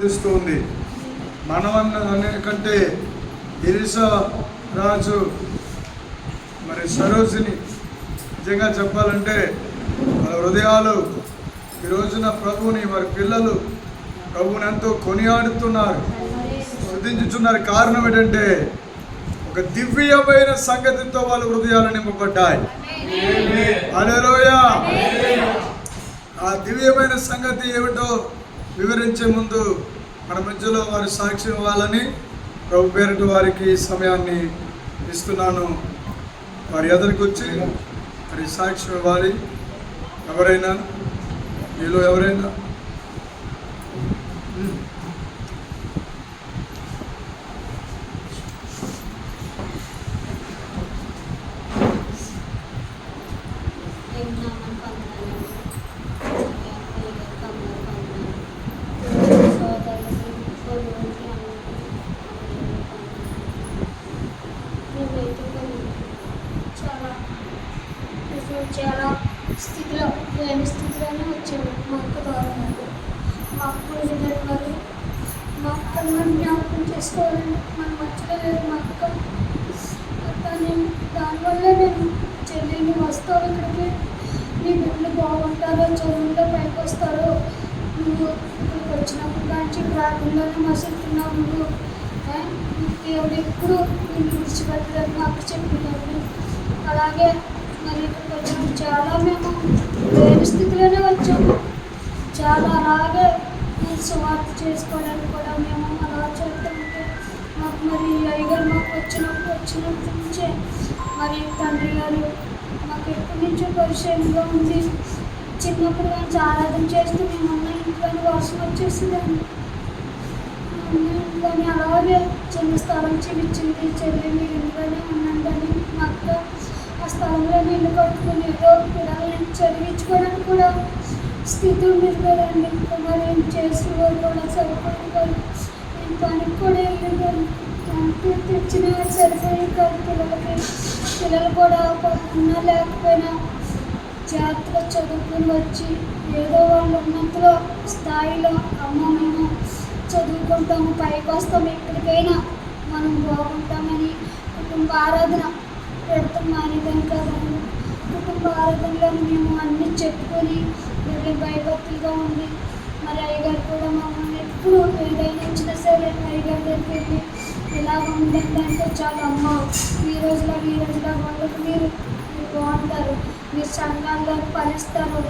అందిస్తుంది. మనవన్న అనే కంటే ఎలిసా రాజు మరి సరోజిని. నిజంగా చెప్పాలంటే వాళ్ళ హృదయాలు ఈ రోజున ప్రభువుని వారి పిల్లలు ప్రభువుని ఎంతో కొనియాడుతున్నారు స్థుతించుచున్నారు కారణం ఏంటంటే ఒక దివ్యమైన సంగతితో వాళ్ళ హృదయాలు నింపబడ్డాయి. ఆ దివ్యమైన సంగతి ఏమిటో వివరించే ముందు మన మధ్యలో వారి సాక్ష్యం ఇవ్వాలని ప్రభు పేరిట వారికి సమయాన్ని ఇస్తున్నాను. వారి ఎదురికి వచ్చి మరి సాక్ష్యం ఇవ్వాలి ఎవరైనా మీలో ఎవరైనా ఉమ్. చాలా అసలు చాలా స్థితిలో లేని స్థితిలోనే వచ్చాడు మా అక్క బాగున్నాడు మా అక్క వదిలేరు వారు మా అక్క మనం జ్ఞాపకం చేసుకోవాలని మన మర్చిపోలేదు. లేదు మా అక్క కానీ దానివల్లే నేను చెల్లిని వస్తావు ఇక్కడికి. నీ బిడ్డలు బాగుంటారో చదువుల్లో పైకి వస్తారో నువ్వు ఇక్కడికి వచ్చినప్పుడు కానీ ప్రార్థనలోనే మసులుతున్నావు నువ్వు. ఎవరు దేవుడు ఎప్పుడు నేను విడిచిపెట్టలేదు. నాకు చెప్పినప్పుడు అలాగే మరి ఇక్కడికి చాలా మేము లేని స్థితిలోనే వచ్చాము. చాలా అలాగే సువార్త చేసుకోవడానికి కూడా మేము అలా చేస్తుంటే మాకు మరి అయ్యగారు మాకు వచ్చినప్పుడు వచ్చినప్పటి నుంచే మరి తండ్రి గారు మాకు ఎప్పటి నుంచో పరిచయంగా ఉంది. చిన్నప్పుడు కానీ ఆరాధన చేస్తూ మేము అన్న ఇంట్లోనే వర్షం వచ్చేసిందండి ఇంట్లోనే అలాగే చిన్న స్థలం చూపించింది చెల్లి మీరు ఇంట్లోనే ఉండండి మా అక్క ఆ స్థలంలో నీళ్ళు కట్టుకుని పిల్లల్ని చదివించుకోవడానికి కూడా స్థితి ఉండేది కదండి మరి ఏం చేస్తున్నారు కూడా సరిపోయింది కాదు నేను పనికి కూడా వెళ్ళేదాన్ని అంటే తెచ్చిన సరిపోయి కాదు పిల్లలకి. పిల్లలు కూడా ఉన్నా లేకపోయినా జాగ్రత్తగా చదువుకుని వచ్చి ఏదో వాళ్ళు ఉన్నంతలో స్థాయిలో అమ్మ మేము చదువుకుంటాము పైకి వస్తాము ఎక్కడికైనా మనం బాగుంటామని కుటుంబ ఆరాధన పెడతాం మానేదని కదండి కుటుంబ ఆరాధనలో మేము అన్నీ చెప్పుకొని వెళ్ళి భయభక్తులుగా ఉంది మరి అయ్యగారు కూడా మమ్మల్ని ఎప్పుడు ఏదైనా సరే అయ్యగారి దగ్గరికి వెళ్ళి ఎలా ఉందండి అంటే చాలా అమ్మ ఈ రోజులో ఈ రోజులో వాళ్ళకి మీరు బాగుంటారు మీరు సంఘాల్లో ఫలిస్తారు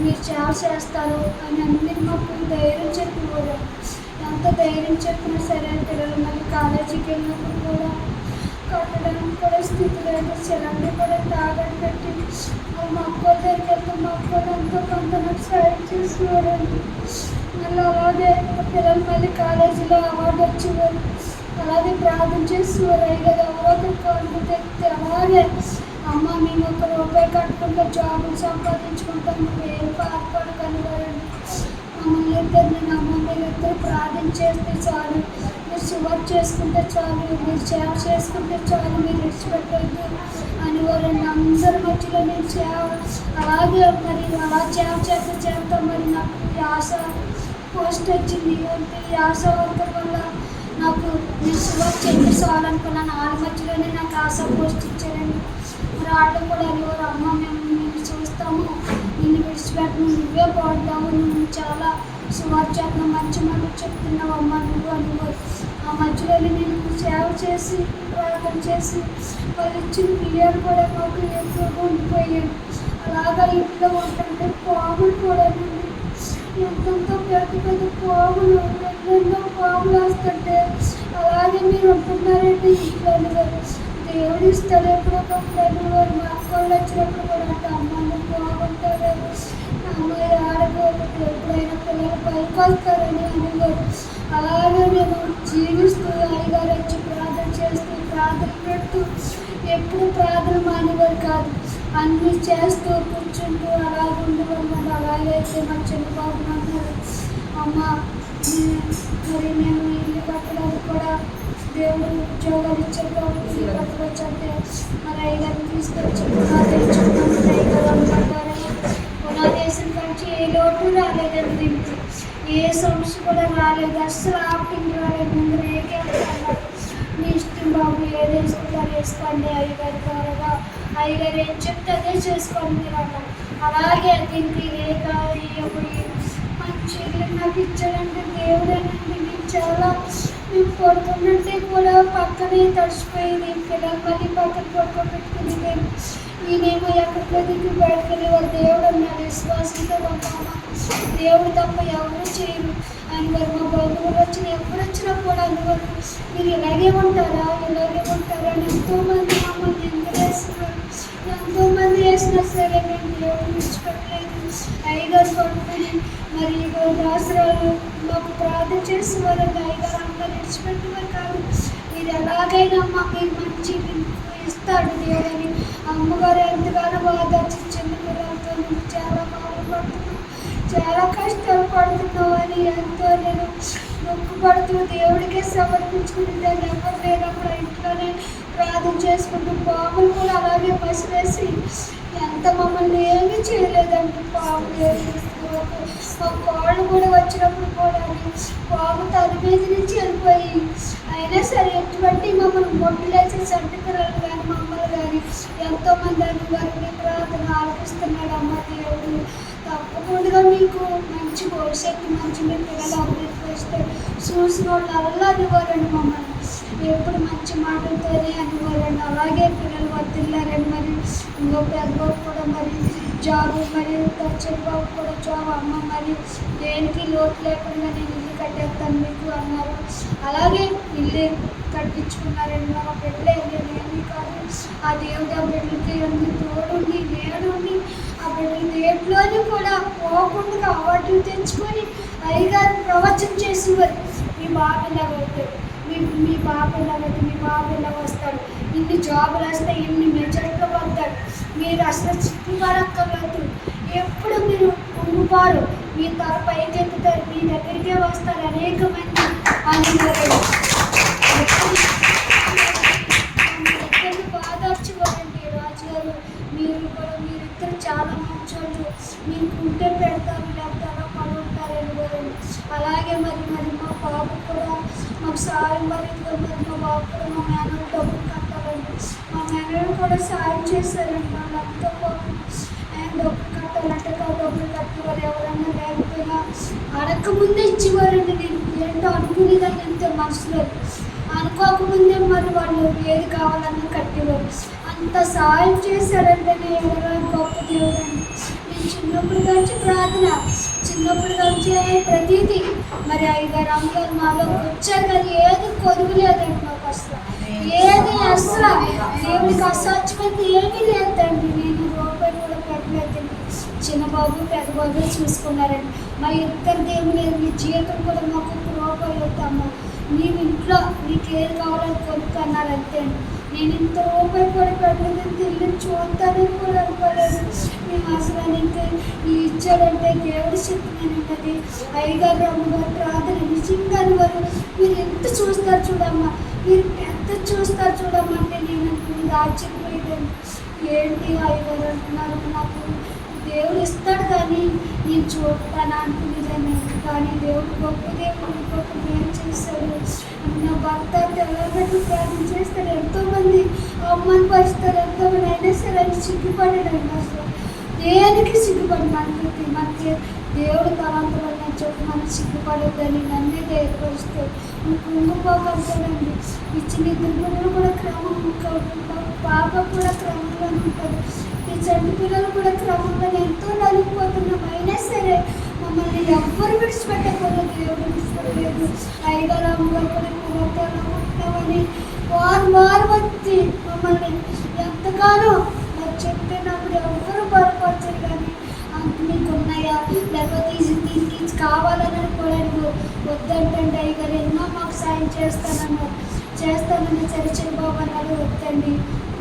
మీరు సేవ చేస్తారు అని అన్ని మాకు ధైర్యం చెప్పేవారు ఎంత ధైర్యం చెప్పినా సరే పిల్లలు మళ్ళీ కాలేజీకి వెళ్ళినప్పుడు కూడా కట్టడం కూడా స్థితి లేదు సిలిండర్ కూడా తాగని పెట్టి మా అక్క దగ్గరికి వెళ్తే మా అక్క కొంత నాకు సాయం మళ్ళీ అలాగే పిల్లలు మళ్ళీ కాలేజీలో అవార్డు వచ్చేవారు. అలాగే ప్రార్థన చేసేవారు. కదా ఎవరో కాళ్ళు తెస్తే అలాగే అమ్మ మేము ఒక రూపాయి కట్టుకుంటే జాబులు సంపాదించుకుంటాం. మేము ఏం బాధపడకని మమ్మల్ని ఇద్దరు నేను అమ్మ మీరు ఇద్దరు ప్రార్థన చేస్తే చాలు. మీరు సువార్ చేసుకుంటే చాలు మీరు సేవ చేసుకుంటే చాలు మీరు విడిచిపెట్టద్దు అని వాళ్ళని అందరి మధ్యలో నేను సేవ అలాగే మరి అలా సేవ చేస్తే చేస్తా మరి నాకు ఆశ పోస్ట్ వచ్చింది. అంటే ఈ ఆశ వర్కర్ వల్ల నాకు నేను సువార్ చెప్పి చాలనుకున్నాను వాళ్ళ మధ్యలోనే నాకు ఆశ పోస్ట్ ఇచ్చారండి. మరి వాళ్ళు కూడా అనేవారు అమ్మ మేము నేను చూస్తాము నిన్ను విడిచిపెట్టను నువ్వే బాగుంటావు నువ్వు చాలా సువార్చాత్మ మంచి మనం చెప్తున్నావు అమ్మ నువ్వు అనేవారు ఆ మధ్యలో నేను సేవ చేసి ప్రార్థన చేసి వాళ్ళు ఇచ్చిన పిల్లలు కూడా మాకు ఎక్కువగా ఉండిపోయాను అలాగా ఇంట్లో ఉంటుంటే పాములు కూడా ఎంతంతో పెద్ద పెద్ద పాములు ఎన్నెన్నో పాములు వస్తుంటే అలాగే మీరు ఉంటున్నారంటే ఇంట్లో దేవుడు ఇస్తాడు ఫ్రెండ్ వారు మా అక్కలు వచ్చినప్పుడు కూడా అంటే అమ్మాయిని బాగుంటారు అమ్మాయి ఆడకూడదు ఎప్పుడైనా పిల్లలు పైకి వస్తారని అనేవారు అలాగే నేను జీవిస్తూ అయ్యగారు వచ్చి ప్రార్థన చేస్తూ ప్రార్థన పెడుతూ ఎప్పుడు ప్రార్థన మానేవారు కాదు. అన్నీ చేస్తూ కూర్చుంటూ అలాగే ఉండేవారు అలాగే అయితే మా చిన్నబాబు అన్నారు అమ్మ మరి మేము ఇల్లు కట్టడానికి కూడా దేవుడు ఉద్యోగాలు ఇచ్చారు కాబట్టి ఇల్లు కట్టవచ్చు అంటే మరి అయ్యగారిని తీసుకొచ్చి కూడా రాలేదు. అస్సలు ఆపింగ్ రాలేదు ముందు రేకే మీ ఇష్టం బాబు ఏది వేసుకుంటారు వేసుకోండి అయ్యగారు త్వరగా అయ్యగారు ఏం చెప్తే అదే చేసుకోండి మీరు అన్నారు అలాగే దీనికి ఏ ఇవ్వబోయి మంచి నాకు ఇచ్చాడంటే దేవుడేనండి నేను చాలా మేము పడుకున్నట్టే కూడా పక్కనే తడిచిపోయింది పిల్లలు మళ్ళీ పక్కన పడుకోబెట్టుకుంది నేను నేనేమో ఎక్కడికో దిగి బయటకు వాళ్ళ దేవుడు అన్నాడు. విశ్వాసంతో ఉంటామా దేవుడు తప్ప ఎవరు చేయరు. అందరు గారు మా బంధువులు వచ్చిన ఎప్పుడు వచ్చినా కూడా అనుకోరు మీరు ఇలాగే ఉంటారా ఇలాగే ఉంటారా అని ఎంతోమంది మమ్మల్ని ఎంకరేస్తున్నారు ఎంతోమంది వేసినా సరే మేము దేవుడు విడిచిపెట్టలేదు అయ్యగారు పడుకుని మరి దాసరాలు మాకు ప్రార్థన చేసేవారు అయ్యగారు అంతా విడిచిపెట్టేవారు కాదు మీరు ఎలాగైనా మాకు మంచి ఇస్తాడు దేవుడని అమ్మగారు ఎంతగానో బాధ చిన్న పిల్లలతో చాలా చాలా కష్టాలు పడుతున్నావు ఎంతో నేను నొక్కుపడుతూ దేవుడికే సమర్పించుకుని దాన్ని ఎవరు లేనప్పుడు ఇంట్లోనే ప్రార్థన చేసుకుంటూ పాములు కూడా అలాగే పసివేసి ఎంత మమ్మల్ని ఏమీ చేయలేదండి ఏమి మా కోళ్ళు కూడా వచ్చినప్పుడు కూడా పాము తన మీద నుంచి వెళ్ళిపోయి అయినా సరే ఎటువంటి మమ్మల్ని మొట్టలేసే సంటి పిల్లలు కానీ మమ్మల్ని కానీ ఎంతోమంది అని తప్పకుండా మీకు మంచి భవిష్యత్తు మంచి మీ పిల్లలు అభివృద్ధి చేస్తే చూసిన వల్ల అల్లా మమ్మల్ని. ఎప్పుడు మంచి మాటలతోనే అనేవారండి అలాగే పిల్లలు వర్తిల్లారని మరి. ఇంకో పెద్ద కూడా మరి. జాబ్ మరి చంద్రబాబు కూడా జాబ్ అమ్మ మరి దేనికి లోటు లేకుండా నేను ఇల్లు కట్టేస్తాను మీకు అన్నారు. అలాగే ఇల్లు కట్టించుకున్నారండి మా బిడ్డలే నేను కాదు. ఆ దేవుడు ఆ బిడ్డలకి అన్ని తోడుండి నేనుండి ఆ బిడ్డలు దేంట్లోనూ కూడా పోకుండా అవార్డులు తెచ్చుకొని అయ్యగారు ప్రవచనం చేసేవారు మీ బాబు ఇలా మీ మీ బాబు ఇలా మీ బాబు ఇలా వస్తాడు? ఇన్ని జాబులు వస్తే ఇన్ని మెజర్లో వస్తాడు మీరు అసలు చిక్కుపడక్కర్లేదు ఎప్పుడు మీరు కుంగుపారు మీ తల పైకి ఎక్కుతారు మీ దగ్గరికే వస్తారు అనేక మంది అనుకున్నారు బాధర్చుకోరండి రాజుగారు. మీరు కూడా మీరిద్దరు చాలా మంచోళ్ళు. మీకు ఉంటే పెడతారు లేకపోతే అలాగే మరి మరి మా బాబు కూడా మాకు సాయం మరి మరి మా బాబు కూడా మా మేనలు డబ్బులు కట్టాలండి. మా మేనలు కూడా సాయం చేశారండి. మా పాపం ఆయన డబ్బులు కట్టాలంటే ఆ డబ్బులు కట్టేవారు ఎవరన్నా లేకపోయినా అడగకముందే ఇచ్చేవారండి నేను. ఏంటో అనుకునేదాన్ని అంతే మనసులో. అనుకోకముందే మరి వాళ్ళు ఏది కావాలన్నా కట్టేవారు. అంత సాయం చేశారంటే నేను ఎవరో గొప్ప దేవుడు అండి నేను చిన్నప్పుడు నుంచి ప్రార్థన చిన్నప్పుడు నుంచి ప్రతిదీ మరి ఐదారు అమ్మగారు మాలో వచ్చారు కానీ ఏది కొదువు లేదండి మాకు అసలు? ఏది అసలు? దేవుడికి అసాధ్యమైంది ఏమీ లేదండి. నేను రూపాయి కూడా పెట్టలేదండి. చిన్న బాబు పెద్ద బాబు చూసుకున్నారండి. మా ఇద్దరు దేవుని మీ జీవితం కూడా మాకు ఒక రూపాయి వద్దమ్మా మేము ఇంట్లో మీకు ఏది కావాలో కొనుక్కున్నారు అంతే నేను ఇంత రూపాయి కూడా పెట్టలేదు తిరిగి చూస్తానని కూడా అనుకోలేదు. మేము అసలు ఇంకా ఈ ఇచ్చాడంటే దేవుడి చెప్తున్నానండి అయ్యగారు అమ్మగారు ప్రార్థన నిజంగా వారు మీరు ఎంత చూస్తారు చూడమ్మా? మీరు ఎంత చూస్తారు చూడమ్మంటే నేను అనుకున్నది ఆశ్చర్యపోయేదాన్ని. ఏంటి అయ్యగారు అంటున్నారు నాకు? దేవుడు ఇస్తాడు కానీ నేను చూడతాను అనుకునేదాన్ని. కానీ దేవుడు గొప్ప దేవుడు గొప్ప మేలు చేశాడు. నా భర్త తెల్లబెట్టి ప్రార్థన చేస్తాడు. ఎంతోమంది అమ్మని పరుస్తారు ఎంతోమంది అయినా సరే అని సిగ్గుపడాడండి అసలు. దేనికి సిగ్గుపడి మనకి మధ్య దేవుడు తలంతులు నేను చెప్పి మనకి సిగ్గుపడొద్దని నన్నే ఏర్పరుస్తాడు కుంగిపోకంటాడండి ఇచ్చిన ఇద్దరు పిల్లలు కూడా క్రమం పాప కూడా క్రమంలో ఉంటుంది. ఈ చంటి పిల్లలు కూడా క్రమంలో ఎంతో నలిగిపోతున్నాం అయినా సరే మమ్మల్ని ఎవ్వరు విడిచిపెట్టకూడదు దేవుడు విడిచిపెట్టలేదు. ఐదారు అమ్మగారు కూడా పిల్లలతో ఉంటామని వారు వారు వచ్చి మమ్మల్ని ఎంతగానో మరి చెప్పినప్పుడు ఎవ్వరు బలపరచరు కానీ అంత మీకు ఉన్నాయా లేకపోతే ఇది దీనికి కావాలని కూడా వద్దంటే అయ్యగారు ఎన్నో మాకు సాయం చేస్తానన్నారు చేస్తానని చరిచిన బాబు అన్నారు వద్దండి.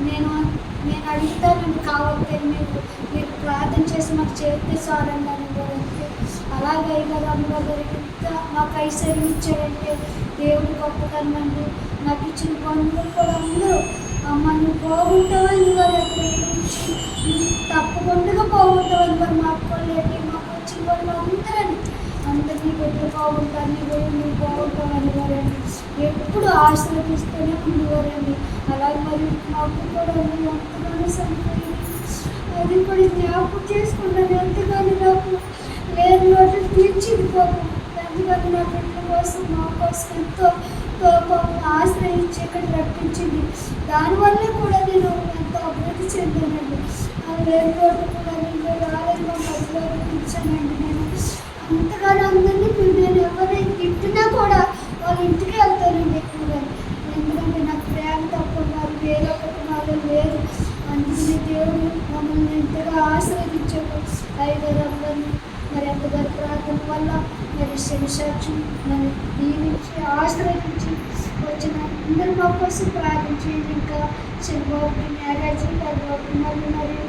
నేను నేను అడుగుతానండి కావాలంటే మీకు మీరు ప్రార్థన చేసి మాకు చేస్తే సార్ అని కూడా అలాగే అయ్యగారు అమ్మగారు ఎంత మాకు ఐశ్వర్యం ఇచ్చారంటే దేవుడు గొప్పతనండి నాకు ఇచ్చిన పనులు కూడా అందరూ అమ్మ నువ్వు బాగుంటావని వారు తప్పకుండా బాగుంటావని వారు మాట్లాడలేదు వాళ్ళు అందరని అందరినీ బిడ్డలు బాగుంటారు నీ పోయి నువ్వు బాగుంటావు అనేవారండి ఎప్పుడు ఆశీర్వదిస్తూనే ఉండేవారండి అలాగే మరి మాకు కూడా ఎంతగానో సరిపోయింది. అది కూడా జ్ఞాపకం చేసుకుంటాను ఎంతగానో నాకు లేని లోటు తీర్చింది పాపం ఎంతగానో నా బిడ్డల కోసం మా కోసం ఎంతో పాపం ఆశ్రయించి ఇక్కడ రప్పించింది. దానివల్ల కూడా నేను ఎంతో అభివృద్ధి చెందానండి. ఆ లేని లోటు కూడా ఇచ్చానండి నేను అంతగానో అందరినీ నేను ఎవరైనా తిట్టినా కూడా వాళ్ళ ఇంటికి వెళ్తానండి ఎక్కువగా ఎందుకంటే నాకు ప్రేమ తప్ప వాళ్ళు వేరే ఒకటి వాళ్ళు లేదు అందుకని దేవుడు మమ్మల్ని ఎంతగా ఆశీర్వదించాడు ఐదారు అందరినీ మరి ఎంతగారు ప్రార్థన వల్ల మరి శనిసాక్షి మరి దీవించి ఆశ్రయించి వచ్చిన అందరూ మా కోసం ప్రార్థించి ఇంకా. శనిబాబుకి మ్యారేజ్ పెద్దబాబు మరి మరియు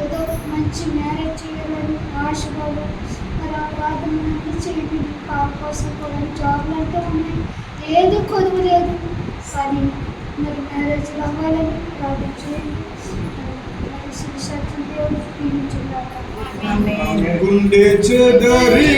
ఏదో మంచి మ్యారేజ్ చేయాలని ఆశబాబు మరి ఆ ప్రార్థన చేయండి. పాప కోసం కూడా జాబ్లు అంటే ఉన్నాయి. ఏది కొదువు లేదు కానీ మరి మ్యారేజ్ అవ్వాలని ప్రార్థించేయండి మరి శిక్ష దేవుడు గుండె చెదరి